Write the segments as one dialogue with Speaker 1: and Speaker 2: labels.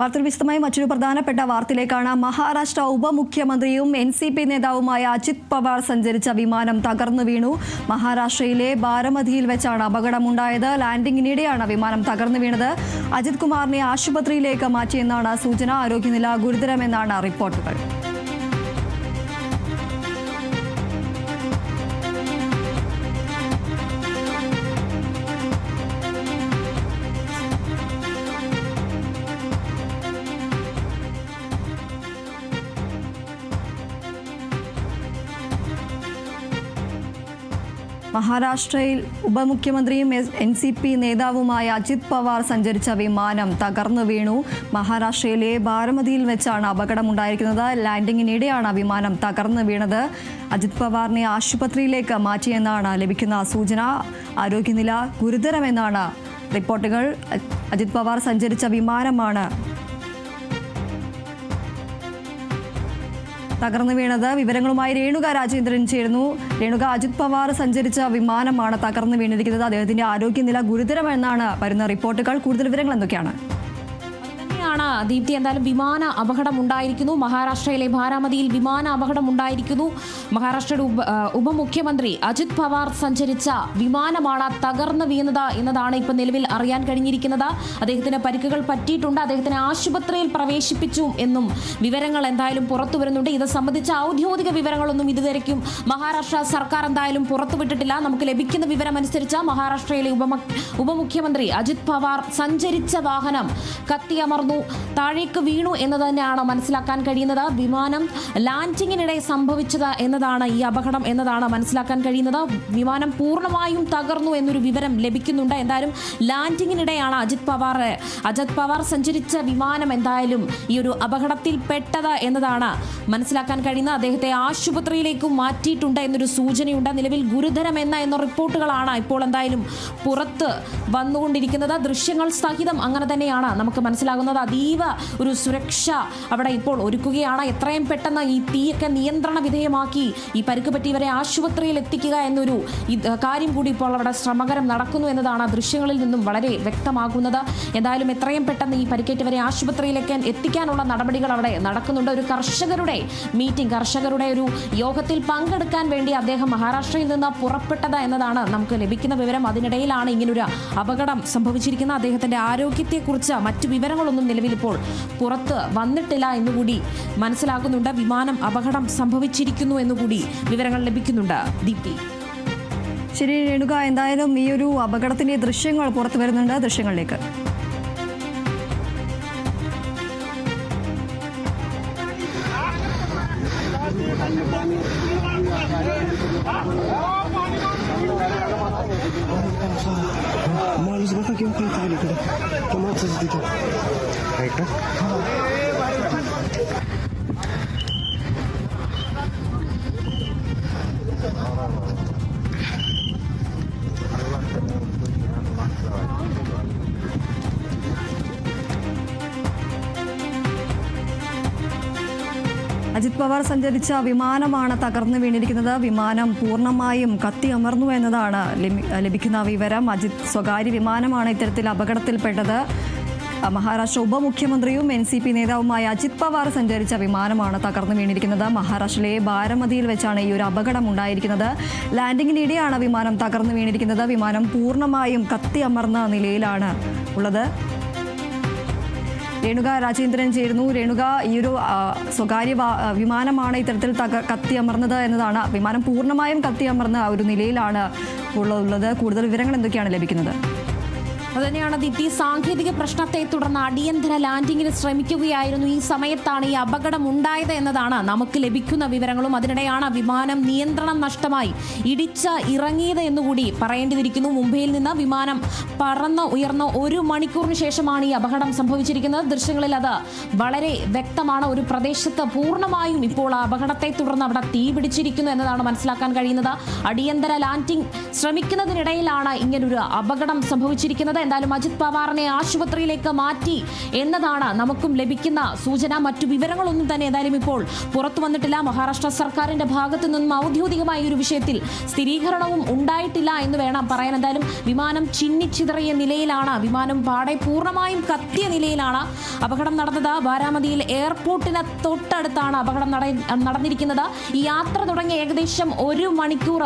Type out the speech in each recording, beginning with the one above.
Speaker 1: വാർത്തകൾ വിശദമായി മറ്റൊരു പ്രധാനപ്പെട്ട വാർത്തയിലേക്കാണ് മഹാരാഷ്ട്ര ഉപമുഖ്യമന്ത്രിയും എൻ സി പി നേതാവുമായ അജിത് പവാർ സഞ്ചരിച്ച വിമാനം തകർന്നു വീണു മഹാരാഷ്ട്രയിലെ ബാരമതിയിൽ വെച്ചാണ് അപകടമുണ്ടായത് ലാൻഡിങ്ങിനിടെയാണ് വിമാനം തകർന്നു വീണത് അജിത് കുമാറിനെ ആശുപത്രിയിലേക്ക് മാറ്റിയെന്നാണ് സൂചന ആരോഗ്യനില ഗുരുതരമെന്നാണ് റിപ്പോർട്ടുകൾ മഹാരാഷ്ട്രയിൽ ഉപമുഖ്യമന്ത്രിയും എൻ സി പി നേതാവുമായ അജിത് പവാർ സഞ്ചരിച്ച വിമാനം തകർന്നു വീണു മഹാരാഷ്ട്രയിലെ ബാരമതിയിൽ വെച്ചാണ് അപകടമുണ്ടായിരിക്കുന്നത് ലാൻഡിങ്ങിനിടെയാണ് വിമാനം തകർന്നു വീണത് അജിത് പവാറിനെ ആശുപത്രിയിലേക്ക് മാറ്റിയെന്നാണ് ലഭിക്കുന്ന സൂചന ആരോഗ്യനില ഗുരുതരമെന്നാണ് റിപ്പോർട്ടുകൾ അജിത് പവാർ സഞ്ചരിച്ച വിമാനമാണ് തകർന്നു വീണത് വിവരങ്ങളുമായി രേണുക രാജേന്ദ്രൻ ചേരുന്നു രേണുക അജിത് പവാർ സഞ്ചരിച്ച വിമാനമാണ് തകർന്നു വീണിരിക്കുന്നത് അദ്ദേഹത്തിന്റെ ആരോഗ്യനില ഗുരുതരമെന്നാണ് വരുന്ന റിപ്പോർട്ടുകൾ കൂടുതൽ വിവരങ്ങൾ എന്തൊക്കെയാണ് ആണ് ദീപ്തി എന്തായാലും വിമാന അപകടം ഉണ്ടായിരിക്കുന്നു മഹാരാഷ്ട്രയിലെ ബാരാമതിയിൽ വിമാന അപകടം ഉണ്ടായിരിക്കുന്നു മഹാരാഷ്ട്രയുടെ ഉപമുഖ്യമന്ത്രി അജിത് പവാർ സഞ്ചരിച്ച വിമാനമാണ് തകർന്നു വീണത് എന്നതാണ് ഇപ്പം നിലവിൽ അറിയാൻ കഴിഞ്ഞിരിക്കുന്നത് അദ്ദേഹത്തിന് പരിക്കുകൾ പറ്റിയിട്ടുണ്ട് അദ്ദേഹത്തിനെ ആശുപത്രിയിൽ പ്രവേശിപ്പിച്ചു എന്നും വിവരങ്ങൾ എന്തായാലും പുറത്തു വരുന്നുണ്ട് ഇത് സംബന്ധിച്ച ഔദ്യോഗിക വിവരങ്ങളൊന്നും ഇതുവരെക്കും മഹാരാഷ്ട്ര സർക്കാർ എന്തായാലും പുറത്തുവിട്ടിട്ടില്ല നമുക്ക് ലഭിക്കുന്ന വിവരമനുസരിച്ച് മഹാരാഷ്ട്രയിലെ ഉപമുഖ്യമന്ത്രി അജിത് പവാർ സഞ്ചരിച്ച വാഹനം കത്തിയമർന്നു താഴേക്ക് വീണു എന്ന് തന്നെയാണ് മനസ്സിലാക്കാൻ കഴിയുന്നത് വിമാനം ലാൻഡിങ്ങിനിടെ സംഭവിച്ചത് എന്നതാണ് ഈ അപകടം എന്നതാണ് മനസ്സിലാക്കാൻ കഴിയുന്നത് വിമാനം പൂർണ്ണമായും തകർന്നു എന്നൊരു വിവരം ലഭിക്കുന്നുണ്ട് എന്തായാലും ലാൻഡിങ്ങിനിടെയാണ് അജിത് പവാർ അജിത് പവാർ സഞ്ചരിച്ച വിമാനം എന്തായാലും ഈ ഒരു അപകടത്തിൽ പെട്ടത് എന്നതാണ് മനസ്സിലാക്കാൻ കഴിയുന്നത് അദ്ദേഹത്തെ ആശുപത്രിയിലേക്ക് മാറ്റിയിട്ടുണ്ട് എന്നൊരു സൂചനയുണ്ട് നിലവിൽ എന്ന എന്ന റിപ്പോർട്ടുകളാണ് ഇപ്പോൾ എന്തായാലും പുറത്ത് വന്നുകൊണ്ടിരിക്കുന്നത് ദൃശ്യങ്ങൾ സഹിതം അങ്ങനെ തന്നെയാണ് നമുക്ക് മനസ്സിലാകുന്നത് അതീവ ഒരു സുരക്ഷ അവിടെ ഇപ്പോൾ ഒരുക്കുകയാണ് എത്രയും പെട്ടെന്ന് ഈ തീയൊക്കെ നിയന്ത്രണ വിധേയമാക്കി ഈ പരുക്ക് പറ്റിയവരെ ആശുപത്രിയിൽ എത്തിക്കുക എന്നൊരു കാര്യം കൂടി ഇപ്പോൾ അവിടെ ശ്രമകരം നടക്കുന്നു എന്നതാണ് ദൃശ്യങ്ങളിൽ നിന്നും വളരെ വ്യക്തമാകുന്നത് എന്തായാലും എത്രയും പെട്ടെന്ന് ഈ പരിക്കേറ്റവരെ ആശുപത്രിയിലേക്ക് എത്തിക്കാനുള്ള നടപടികൾ അവിടെ നടക്കുന്നുണ്ട് ഒരു കർഷകരുടെ മീറ്റിംഗ് കർഷകരുടെ ഒരു യോഗത്തിൽ പങ്കെടുക്കാൻ വേണ്ടി അദ്ദേഹം മഹാരാഷ്ട്രയിൽ നിന്ന് പുറപ്പെട്ടത് എന്നതാണ് നമുക്ക് ലഭിക്കുന്ന വിവരം അതിനിടയിലാണ് ഇങ്ങനൊരു അപകടം സംഭവിച്ചിരിക്കുന്നത് അദ്ദേഹത്തിന്റെ ആരോഗ്യത്തെക്കുറിച്ച് മറ്റു വിവരങ്ങളൊന്നും നിലവിൽ ഇപ്പോൾ പുറത്ത് വന്നിട്ടില്ല എന്നുകൂടി മനസ്സിലാക്കുന്നുണ്ട് വിമാനം അപകടം സംഭവിച്ചിരിക്കുന്നു എന്നുകൂടി വിവരങ്ങൾ ലഭിക്കുന്നുണ്ട് ദീപ്തി ശരി രേണുക എന്തായാലും ഈ ഒരു അപകടത്തിന്റെ ദൃശ്യങ്ങൾ പുറത്തു വരുന്നുണ്ട് ദൃശ്യങ്ങളിലേക്ക് मालिस बघा किंवा काय काय इकडे तर मग तिथं ऐका പവാർ സഞ്ചരിച്ച വിമാനമാണ് തകർന്നു വീണിരിക്കുന്നത് വിമാനം പൂർണ്ണമായും കത്തിയമർന്നു എന്നതാണ് ലഭിക്കുന്ന വിവരം അജിത് സ്വകാര്യ വിമാനമാണ് ഇത്തരത്തിൽ അപകടത്തിൽപ്പെട്ടത് മഹാരാഷ്ട്ര ഉപമുഖ്യമന്ത്രിയും എൻ സി പി നേതാവുമായ അജിത് പവാർ സഞ്ചരിച്ച വിമാനമാണ് തകർന്നു വീണിരിക്കുന്നത് മഹാരാഷ്ട്രയിലെ ബാരമതിയിൽ വെച്ചാണ് ഈ ഒരു അപകടം ഉണ്ടായിരിക്കുന്നത് ലാൻഡിങ്ങിനിടെയാണ് വിമാനം തകർന്നു വീണിരിക്കുന്നത് വിമാനം പൂർണ്ണമായും കത്തിയമർന്ന നിലയിലാണ് ഉള്ളത് രേണുക രാജേന്ദ്രൻ ചേരുന്നു രേണുക ഈ ഒരു സ്വകാര്യ വിമാനമാണ് ഇത്തരത്തിൽ തക കത്തിയമർന്നത് എന്നതാണ് വിമാനം പൂർണ്ണമായും കത്തിയമർന്ന ഒരു നിലയിലാണ് ഉള്ളത് കൂടുതൽ വിവരങ്ങൾ എന്തൊക്കെയാണ് ലഭിക്കുന്നത് തന്നെയാണ് ദിത്തി സാങ്കേതിക പ്രശ്നത്തെ തുടർന്ന് അടിയന്തര ലാൻഡിങ്ങിന് ശ്രമിക്കുകയായിരുന്നു ഈ സമയത്താണ് ഈ അപകടം ഉണ്ടായത് എന്നതാണ് നമുക്ക് ലഭിക്കുന്ന വിവരങ്ങളും അതിനിടെയാണ് വിമാനം നിയന്ത്രണം നഷ്ടമായി ഇടിച്ച ഇറങ്ങിയത് എന്നുകൂടി പറയേണ്ടിയിരിക്കുന്നു മുംബൈയിൽ നിന്ന് വിമാനം പറന്ന് ഉയർന്ന ഒരു മണിക്കൂറിന് ശേഷമാണ് ഈ അപകടം സംഭവിച്ചിരിക്കുന്നത് ദൃശ്യങ്ങളിൽ അത് വളരെ വ്യക്തമാണ് ഒരു പ്രദേശത്ത് പൂർണ്ണമായും ഇപ്പോൾ അപകടത്തെ തുടർന്ന് അവിടെ തീ പിടിച്ചിരിക്കുന്നു എന്നതാണ് മനസ്സിലാക്കാൻ കഴിയുന്നത് അടിയന്തര ലാൻഡിംഗ് ശ്രമിക്കുന്നതിനിടയിലാണ് ഇങ്ങനൊരു അപകടം സംഭവിച്ചിരിക്കുന്നത് എന്തായാലും അജിത് പവാറിനെ ആശുപത്രിയിലേക്ക് മാറ്റി എന്നതാണ് നമുക്കും ലഭിക്കുന്ന സൂചന മറ്റു വിവരങ്ങളൊന്നും തന്നെ ഏതായാലും ഇപ്പോൾ പുറത്തു വന്നിട്ടില്ല മഹാരാഷ്ട്ര സർക്കാരിന്റെ ഭാഗത്ത് നിന്നും ഔദ്യോഗികമായ ഒരു വിഷയത്തിൽ സ്ഥിരീകരണവും ഉണ്ടായിട്ടില്ല എന്ന് വേണം പറയാൻ എന്തായാലും വിമാനം ചിന്നിച്ചിതറിയ നിലയിലാണ് വിമാനം പാടെ പൂർണ്ണമായും കത്തിയ നിലയിലാണ് അപകടം നടന്നത് ബാരാമതിയിൽ എയർപോർട്ടിന് തൊട്ടടുത്താണ് അപകടം നടന്നിരിക്കുന്നത് ഈ യാത്ര തുടങ്ങിയ ഏകദേശം ഒരു മണിക്കൂർ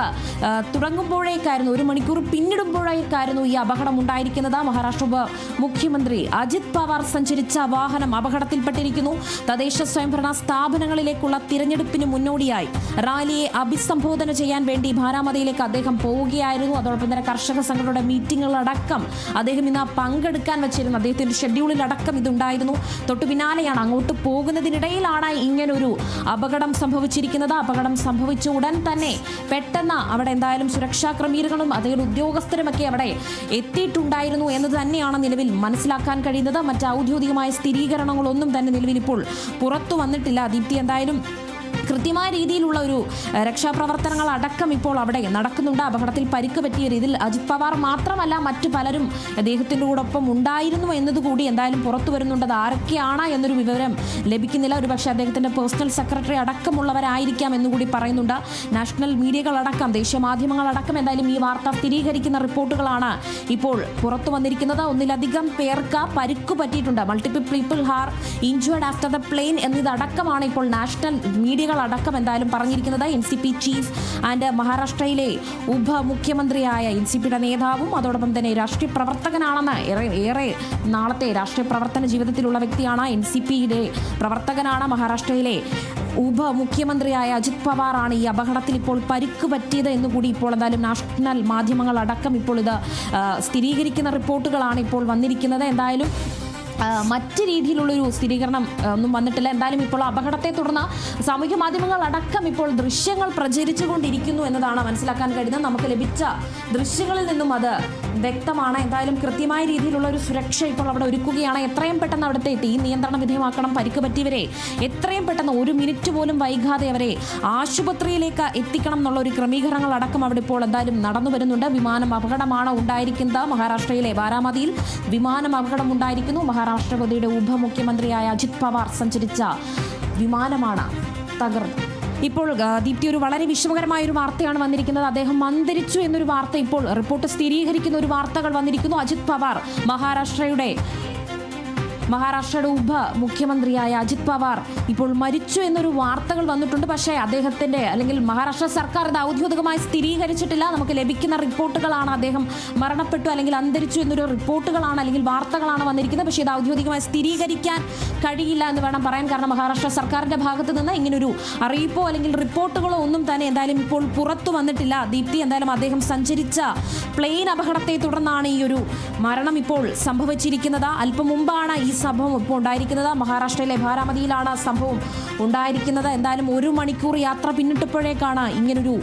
Speaker 1: തുടങ്ങുമ്പോഴേക്കായിരുന്നു ഒരു മണിക്കൂർ പിന്നിടുമ്പോഴേക്കായിരുന്നു ഈ അപകടം ഉണ്ടായിരിക്കുന്നത് സംസാരിക്കുന്നത് മഹാരാഷ്ട്ര മുഖ്യമന്ത്രി അജിത് പവാർ സഞ്ചരിച്ച വാഹനം അപകടത്തിൽപ്പെട്ടിരിക്കുന്നു തദ്ദേശ സ്വയംഭരണ സ്ഥാപനങ്ങളിലേക്കുള്ള തിരഞ്ഞെടുപ്പിന് മുന്നോടിയായി റാലിയെ അഭിസംബോധന ചെയ്യാൻ വേണ്ടി ഭാരാമതിയിലേക്ക് അദ്ദേഹം പോവുകയായിരുന്നു അതോടൊപ്പം തന്നെ കർഷക സംഘങ്ങളുടെ മീറ്റിങ്ങുകളടക്കം അദ്ദേഹം ഇന്ന് പങ്കെടുക്കാൻ വെച്ചിരുന്നു അദ്ദേഹത്തിന്റെ ഷെഡ്യൂളിലടക്കം ഇതുണ്ടായിരുന്നു തൊട്ടു പിന്നാലെയാണ് അങ്ങോട്ട് പോകുന്നതിനിടയിലാണ് ഇങ്ങനൊരു അപകടം സംഭവിച്ചിരിക്കുന്നത് അപകടം സംഭവിച്ച ഉടൻ തന്നെ പെട്ടെന്ന് അവിടെ എന്തായാലും സുരക്ഷാ ക്രമീകരണങ്ങളും അദ്ദേഹം ഉദ്യോഗസ്ഥരുമൊക്കെ അവിടെ എത്തിയിട്ടുണ്ടായിരുന്നു ഉണ്ടായിരുന്നു എന്ന് തന്നെയാണ് നിലവിൽ മനസ്സിലാക്കാൻ കഴിയുന്നത് മറ്റ് ഔദ്യോഗികമായ സ്ഥിരീകരണങ്ങളൊന്നും തന്നെ നിലവിൽ ഇപ്പോൾ പുറത്തു വന്നിട്ടില്ല ദീപ്തി എന്തായാലും കൃത്യമായ രീതിയിലുള്ള ഒരു രക്ഷാപ്രവർത്തനങ്ങൾ അടക്കം ഇപ്പോൾ അവിടെ നടക്കുന്നുണ്ട് അപകടത്തിൽ പരിക്ക് പറ്റിയ രീതിയിൽ അജിത് പവാർ മാത്രമല്ല മറ്റു പലരും അദ്ദേഹത്തിൻ്റെ ഒപ്പം ഉണ്ടായിരുന്നു എന്നതുകൂടി എന്തായാലും പുറത്തു വരുന്നുണ്ട് അത് ആരൊക്കെയാണ് എന്നൊരു വിവരം ലഭിക്കുന്നില്ല ഒരു പക്ഷേ അദ്ദേഹത്തിൻ്റെ പേഴ്സണൽ സെക്രട്ടറി അടക്കമുള്ളവരായിരിക്കാം എന്നുകൂടി പറയുന്നുണ്ട് നാഷണൽ മീഡിയകളടക്കം ദേശീയ മാധ്യമങ്ങളടക്കം എന്തായാലും ഈ വാർത്ത സ്ഥിരീകരിക്കുന്ന റിപ്പോർട്ടുകളാണ് ഇപ്പോൾ പുറത്തു വന്നിരിക്കുന്നത് ഒന്നിലധികം പേർക്ക് പരിക്ക് പറ്റിയിട്ടുണ്ട് multiple people are injured after the plane എന്നിതടക്കമാണ് ഇപ്പോൾ നാഷണൽ മീഡിയകൾ അടക്കം എന്തായാലും പറഞ്ഞിരിക്കുന്നത് N C P chief and മഹാരാഷ്ട്രയിലെ ഉപമുഖ്യമന്ത്രിയായ എൻ സി പിയുടെ നേതാവും അതോടൊപ്പം തന്നെ രാഷ്ട്രീയ പ്രവർത്തകനാണെന്ന് ഏറെ ഏറെ നാളത്തെ രാഷ്ട്രീയ പ്രവർത്തന ജീവിതത്തിലുള്ള വ്യക്തിയാണ് എൻ സി പിയുടെ പ്രവർത്തകനാണ് മഹാരാഷ്ട്രയിലെ ഉപമുഖ്യമന്ത്രിയായ അജിത് പവാറാണ് ഈ അപകടത്തിൽ ഇപ്പോൾ പരിക്ക് പറ്റിയത് എന്നുകൂടി ഇപ്പോൾ എന്തായാലും നാഷണൽ മാധ്യമങ്ങൾ അടക്കം ഇപ്പോൾ ഇത് സ്ഥിരീകരിക്കുന്ന റിപ്പോർട്ടുകളാണ് ഇപ്പോൾ വന്നിരിക്കുന്നത് എന്തായാലും മറ്റ് രീതിയിലുള്ളൊരു സ്ഥിരീകരണം ഒന്നും വന്നിട്ടില്ല എന്തായാലും ഇപ്പോൾ അപകടത്തെ തുടർന്ന് സാമൂഹ്യ മാധ്യമങ്ങൾ അടക്കം ഇപ്പോൾ ദൃശ്യങ്ങൾ പ്രചരിച്ചുകൊണ്ടിരിക്കുന്നു എന്നതാണ് മനസ്സിലാക്കാൻ കഴിയുന്നത് നമുക്ക് ലഭിച്ച ദൃശ്യങ്ങളിൽ നിന്നും അത് വ്യക്തമാണ് എന്തായാലും കൃത്യമായ രീതിയിലുള്ള ഒരു സുരക്ഷ ഇപ്പോൾ അവിടെ ഒരുക്കുകയാണ് എത്രയും പെട്ടെന്ന് അവിടുത്തെ ടീം നിയന്ത്രണ വിധേയമാക്കണം പരിക്ക് പറ്റിയവരെ എത്രയും പെട്ടെന്ന് ഒരു മിനിറ്റ് പോലും വൈകാതെ അവരെ ആശുപത്രിയിലേക്ക് എത്തിക്കണം എന്നുള്ള ഒരു ക്രമീകരണങ്ങൾ അടക്കം അവിടെ ഇപ്പോൾ എന്തായാലും നടന്നു വരുന്നുണ്ട് വിമാനം അപകടമാണ് ഉണ്ടായിരിക്കുന്നത് മഹാരാഷ്ട്രയിലെ ബാരാമതിയിൽ വിമാനം അപകടം ഉണ്ടായിരിക്കുന്നു മഹാരാഷ്ട്ര രാഷ്ട്രപതിയുടെ ഉപമുഖ്യമന്ത്രിയായ അജിത് പവാർ സഞ്ചരിച്ച വിമാനമാണ് തകർന്നത് ഇപ്പോൾ ദീപ്തി ഒരു വളരെ വിഷമകരമായ ഒരു വാർത്തയാണ് വന്നിരിക്കുന്നത് അദ്ദേഹം അന്തരിച്ചു എന്നൊരു വാർത്ത ഇപ്പോൾ റിപ്പോർട്ട് സ്ഥിരീകരിക്കുന്ന ഒരു വാർത്തകൾ വന്നിരിക്കുന്നു അജിത് പവാർ മഹാരാഷ്ട്രയുടെ മഹാരാഷ്ട്രയുടെ ഉപമുഖ്യമന്ത്രിയായ അജിത് പവാർ ഇപ്പോൾ മരിച്ചു എന്നൊരു വാർത്തകൾ വന്നിട്ടുണ്ട് പക്ഷേ അദ്ദേഹത്തിന്റെ അല്ലെങ്കിൽ മഹാരാഷ്ട്ര സർക്കാർ ഇത് ഔദ്യോഗികമായി സ്ഥിരീകരിച്ചിട്ടില്ല നമുക്ക് ലഭിക്കുന്ന റിപ്പോർട്ടുകളാണ് അദ്ദേഹം മരണപ്പെട്ടു അല്ലെങ്കിൽ അന്തരിച്ചു എന്നൊരു റിപ്പോർട്ടുകളാണ് അല്ലെങ്കിൽ വാർത്തകളാണ് വന്നിരിക്കുന്നത് പക്ഷേ ഇത് ഔദ്യോഗികമായി സ്ഥിരീകരിക്കാൻ കഴിയില്ല എന്ന് വേണം പറയാൻ കാരണം മഹാരാഷ്ട്ര സർക്കാരിന്റെ ഭാഗത്ത് നിന്ന് ഇങ്ങനൊരു അറിയിപ്പോ അല്ലെങ്കിൽ റിപ്പോർട്ടുകളോ ഒന്നും തന്നെ എന്തായാലും ഇപ്പോൾ പുറത്തു വന്നിട്ടില്ല ദീപ്തി എന്തായാലും അദ്ദേഹം സഞ്ചരിച്ച പ്ലെയിൻ അപകടത്തെ തുടർന്നാണ് ഈ ഒരു മരണം ഇപ്പോൾ സംഭവിച്ചിരിക്കുന്നത് അല്പം മുമ്പാണ് ഈ സംഭവം ഇപ്പോൾ ഉണ്ടായിരിക്കുന്നത് മഹാരാഷ്ട്രയിലെ ഭാരാമതിയിലാണ് സംഭവം ഉണ്ടായിരിക്കുന്നത് എന്തായാലും ഒരു മണിക്കൂർ യാത്ര പിന്നിട്ടപ്പോഴേക്കാണ് ഇങ്ങനൊരു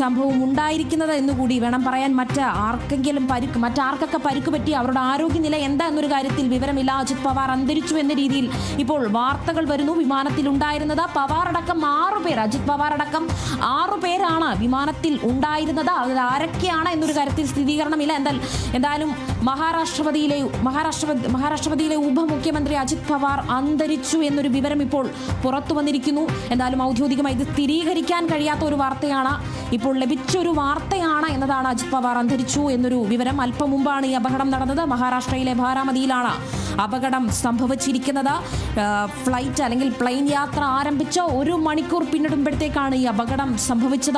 Speaker 1: സംഭവം ഉണ്ടായിരിക്കുന്നത് എന്നുകൂടി വേണം പറയാൻ മറ്റ് ആർക്കെങ്കിലും പരുക്ക് മറ്റാർക്കൊക്കെ പരുക്ക് പറ്റി അവരുടെ ആരോഗ്യനില എന്താ എന്നൊരു കാര്യത്തിൽ വിവരമില്ല അജിത് പവാർ അന്തരിച്ചു എന്ന രീതിയിൽ ഇപ്പോൾ വാർത്തകൾ വരുന്നു വിമാനത്തിൽ ഉണ്ടായിരുന്നത് പവാർ അടക്കം ആറു പേർ അജിത് പവാർ അടക്കം ആറു പേരാണ് വിമാനത്തിൽ ഉണ്ടായിരുന്നത് അതിൽ ആരൊക്കെയാണ് എന്നൊരു കാര്യത്തിൽ സ്ഥിരീകരണമില്ല എന്തായാലും എന്തായാലും മഹാരാഷ്ട്രപതിയിലെ മഹാരാഷ്ട്ര മഹാരാഷ്ട്രപതിയിലെ ഉപമുഖ്യമന്ത്രി അജിത് പവാർ അന്തരിച്ചു എന്നൊരു വിവരം ഇപ്പോൾ പുറത്തു വന്നിരിക്കുന്നു എന്നാലും ഔദ്യോഗികമായി ഇത് സ്ഥിരീകരിക്കാൻ കഴിയാത്ത ഒരു വാർത്തയാണ് ഇപ്പോൾ ലഭിച്ചൊരു വാർത്തയാണ് എന്നതാണ് അജിത് പവാർ അന്തരിച്ചു എന്നൊരു വിവരം അല്പം മുമ്പാണ് ഈ അപകടം നടന്നത് മഹാരാഷ്ട്രയിലെ ഭാരാമതിയിലാണ് അപകടം സംഭവിച്ചിരിക്കുന്നത് ഫ്ലൈറ്റ് അല്ലെങ്കിൽ പ്ലെയിൻ യാത്ര ആരംഭിച്ച ഒരു മണിക്കൂർ പിന്നിടുമ്പോഴത്തേക്കാണ് ഈ അപകടം സംഭവിച്ചത്